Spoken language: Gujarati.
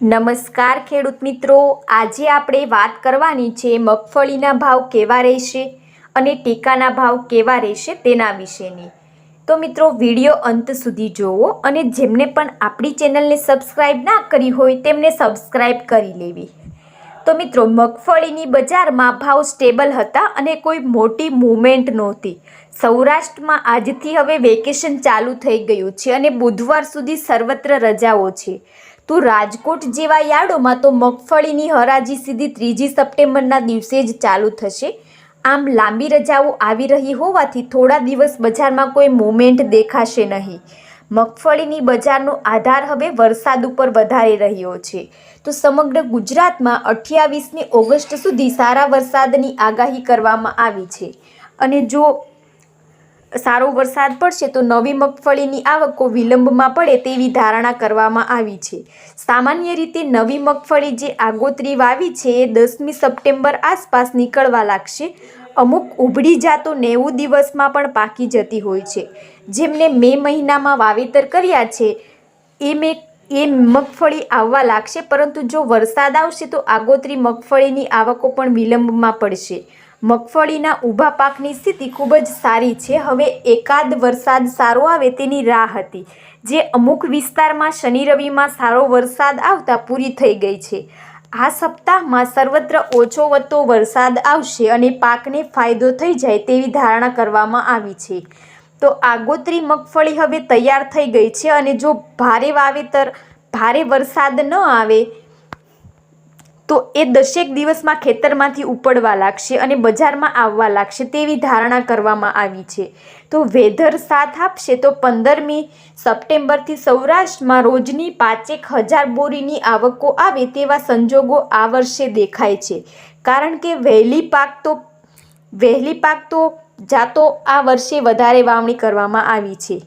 નમસ્કાર ખેડૂત મિત્રો. આજે આપણે વાત કરવાની છે મગફળીના ભાવ કેવા રહેશે અને ટેકાના ભાવ કેવા રહેશે તેના વિશેની. તો મિત્રો, વીડિયો અંત સુધી જોવો અને જેમને પણ આપણી ચેનલને સબસ્ક્રાઈબ ના કરી હોય તેમને સબસ્ક્રાઈબ કરી લેવી. તો મિત્રો, મગફળીની બજારમાં ભાવ સ્ટેબલ હતા અને કોઈ મોટી મૂવમેન્ટ નહોતી. સૌરાષ્ટ્રમાં આજથી હવે વેકેશન ચાલુ થઈ ગયું છે અને બુધવાર સુધી સર્વત્ર રજાઓ છે. તો રાજકોટ જેવા યાર્ડોમાં તો મગફળીની હરાજી સીધી ત્રીજી સપ્ટેમ્બરના દિવસે જ ચાલુ થશે. આમ લાંબી રજાઓ આવી રહી હોવાથી થોડા દિવસ બજારમાં કોઈ મૂવમેન્ટ દેખાશે નહીં. મગફળીની બજારનો આધાર હવે વરસાદ ઉપર વધારે રહ્યો છે. તો સમગ્ર ગુજરાતમાં અઠ્યાવીસમી ઓગસ્ટ સુધી સારા વરસાદની આગાહી કરવામાં આવી છે. અને જો સારો વરસાદ પડશે તો નવી મગફળીની આવકો વિલંબમાં પડે તેવી ધારણા કરવામાં આવી છે. સામાન્ય રીતે નવી મગફળી જે આગોતરી વાવી છે એ દસમી સપ્ટેમ્બર આસપાસ નીકળવા લાગશે. અમુક ઉભડી જાતો નેવું દિવસમાં પણ પાકી જતી હોય છે. જેમને મે મહિનામાં વાવેતર કર્યા છે, એ મેં, એ મગફળી આવવા લાગશે. પરંતુ જો વરસાદ આવશે તો આગોતરી મગફળીની આવકો પણ વિલંબમાં પડશે. મગફળીના ઊભા પાકની સ્થિતિ ખૂબ જ સારી છે. હવે એકાદ વરસાદ સારો આવે તેની રાહ હતી. જે અમુક વિસ્તારમાં શનિ રવિમાં સારો વરસાદ આવતા પૂરી થઈ ગઈ છે. આ સપ્તાહમાં સર્વત્ર ઓછો વધતો વરસાદ આવશે અને પાકને ફાયદો થઈ જાય તેવી ધારણા કરવામાં આવી છે. તો આગોતરી મગફળી હવે તૈયાર થઈ ગઈ છે અને જો ભારે વાવેતર, ભારે વરસાદ ન આવે તો એ દસેક દિવસમાં ખેતરમાંથી ઉપડવા લાગશે અને બજારમાં આવવા લાગશે તેવી ધારણા કરવામાં આવી છે. તો વેધર સાથ આપશે તો પંદરમી સપ્ટેમ્બરથી સૌરાષ્ટ્રમાં રોજની પાંચેક હજાર બોરીની આવકો આવે તેવા સંજોગો આ વર્ષે દેખાય છે. કારણ કે વહેલી પાક તો, વહેલી પાક તો જાતો આ વર્ષે વધારે વાવણી કરવામાં આવી છે.